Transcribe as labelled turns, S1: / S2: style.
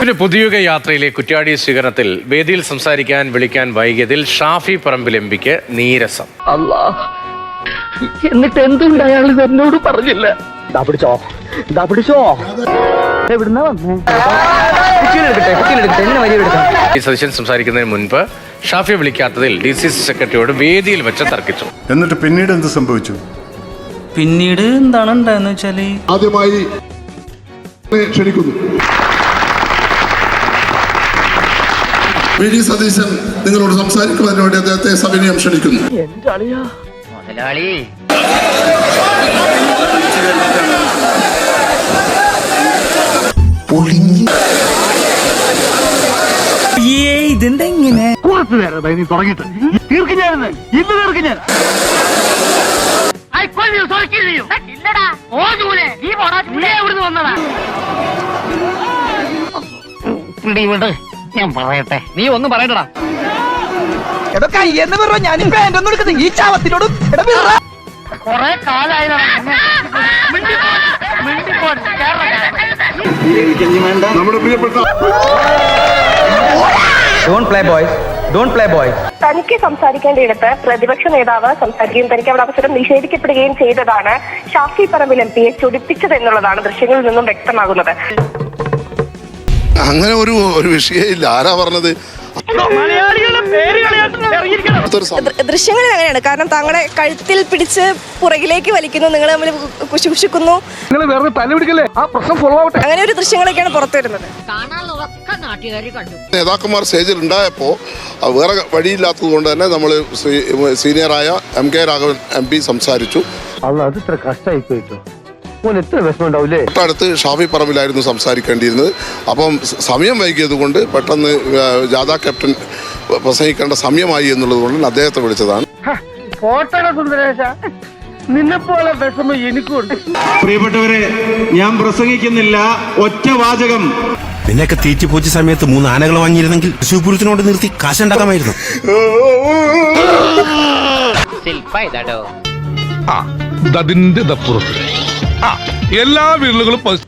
S1: പിന്നെ പുതിയുഗ യാത്രയിലെ കുറ്റ്യാടി സ്വീകരണത്തിൽ വേദിയിൽ സംസാരിക്കാൻ വിളിക്കാൻ വൈകിയതിൽ ഷാഫി പറമ്പിൽ എം പിക്ക് നീരസം.
S2: അല്ലാ എന്നിട്ട് എന്തുകൊണ്ട് അയാൾ ഇത് എന്നോട് പറഞ്ഞില്ല? ദാ പിടിച്ചോ ദാ പിടിച്ചോ. എവിടുന്നാ വന്നേ. കുട്ടിയിലെടുക്കട്ടെ കുട്ടിയിലെടുക്കട്ടെ എന്നെ എടുക്കാം.
S1: ഈ സതീശൻ സംസാരിക്കുന്നതിന് മുൻപ് ഷാഫിയെ വിളിക്കാത്തതിൽ ഡി സി സി സെക്രട്ടറിയോട് വേദിയിൽ വെച്ച് തർക്കിച്ചു.
S3: എന്നിട്ട് പിന്നീട് എന്ത് സംഭവിച്ചു?
S4: പിന്നീട് എന്താണ് ഉണ്ടായെന്ന് വെച്ചാൽ
S5: ആദ്യമായി ക്ഷണിക്കുന്നു. വി ഡി സതീശൻ നിങ്ങളോട് സംസാരിക്കുന്നതിന് വേണ്ടി അദ്ദേഹത്തെ സവിനയം ക്ഷണിക്കുന്നു
S2: എന്റെ അളിയാ
S6: മുതലാളി
S4: ഏ ഇതെന്താ ഇങ്ങനെ
S2: കുറച്ചു നേരം നീ തുടങ്ങിയിട്ട് തീർക്കും ഞാൻ ഇന്ന്. തീർക്കും ഞാൻ
S6: ഇല്ലടാ നീ ഒന്നും പറയണ്ടടാ. ഞാൻ പറയട്ടെ നീ ഒന്നും പറയണ്ടടാ കൊറേ കാലായി
S5: നമ്മുടെ പ്രിയപ്പെട്ട
S4: don't play boys don't play boys
S7: തനിക്ക് സംസാരിക്കേണ്ടയിടത്ത് പ്രതിപക്ഷ നേതാവ് സംസാരിക്കുകയും തനിക്ക് അവിടെ അവസരം നിഷേധിക്കപ്പെടുകയും ചെയ്തതാണ് ഷാഫി പറമ്പിൽ എം പിയെ ചൊടിപ്പിച്ചത് എന്നുള്ളതാണ് ദൃശ്യങ്ങളിൽ നിന്നും വ്യക്തമാകുന്നത്.
S5: അങ്ങനെ ഒരു ഒരു വിഷയമില്ല. ആരാ പറഞ്ഞത്?
S8: ദൃശ്യങ്ങളിൽ അങ്ങനെയാണ്. കാരണം താങ്കളെ കഴുത്തിൽ പിടിച്ച് പുറകിലേക്ക് വലിക്കുന്നു നിങ്ങൾ തമ്മിൽ കുശുകുശുക്കുന്നു
S2: നിങ്ങൾ വെറുതെ തല പിടിക്കല്ലേ? ആ പ്രശ്നം സോൾവ് ആവട്ടെ.
S8: അങ്ങനെ ഒരു ദൃശ്യങ്ങളൊക്കെയാണ് പുറത്തു വരുന്നത്.
S5: നേതാക്കന്മാർ സ്റ്റേജിൽ ഉണ്ടായപ്പോൾ വേറെ വഴിയില്ലാത്തത് കൊണ്ട് തന്നെ നമ്മൾ സീനിയറായ M K Raghavan M P സംസാരിച്ചു.
S2: അത് ഇത്ര കഷ്ടമായി പോയിട്ടോ. എത്ര വിഷമം ഉണ്ടാവില്ലേ
S5: തൊട്ടടുത്ത് ഷാഫി പറമ്പിലായിരുന്നു സംസാരിക്കേണ്ടിയിരുന്നത്. അപ്പം സമയം വൈകിയത് കൊണ്ട് പെട്ടെന്ന് ജാഥാ ക്യാപ്റ്റൻ പ്രസംഗിക്കേണ്ട സമയമായി എന്നുള്ളത് കൊണ്ട് അദ്ദേഹത്തെ വിളിച്ചതാണ്.
S2: പോട്ടട സുന്ദരേശ. നിന്നെ പോലെ വിഷമം എനിക്കുണ്ട്.
S9: പ്രിയപ്പെട്ടവരെ ഞാൻ പ്രസംഗിക്കുന്നില്ല. ഒറ്റ വാചകം.
S10: നിന്നെയൊക്കെ തീറ്റി പൂച്ച സമയത്ത് മൂന്ന് ആനകൾ വാങ്ങിയിരുന്നെങ്കിൽ ശിവപുരത്തിനോട് നിർത്തി കാശുണ്ടാക്കാമായിരുന്നു.
S6: ശില്പ ഇതാടോ.
S11: അതിന്റെ ദപ്പുറത്ത്. എല്ലാ വിരലുകളും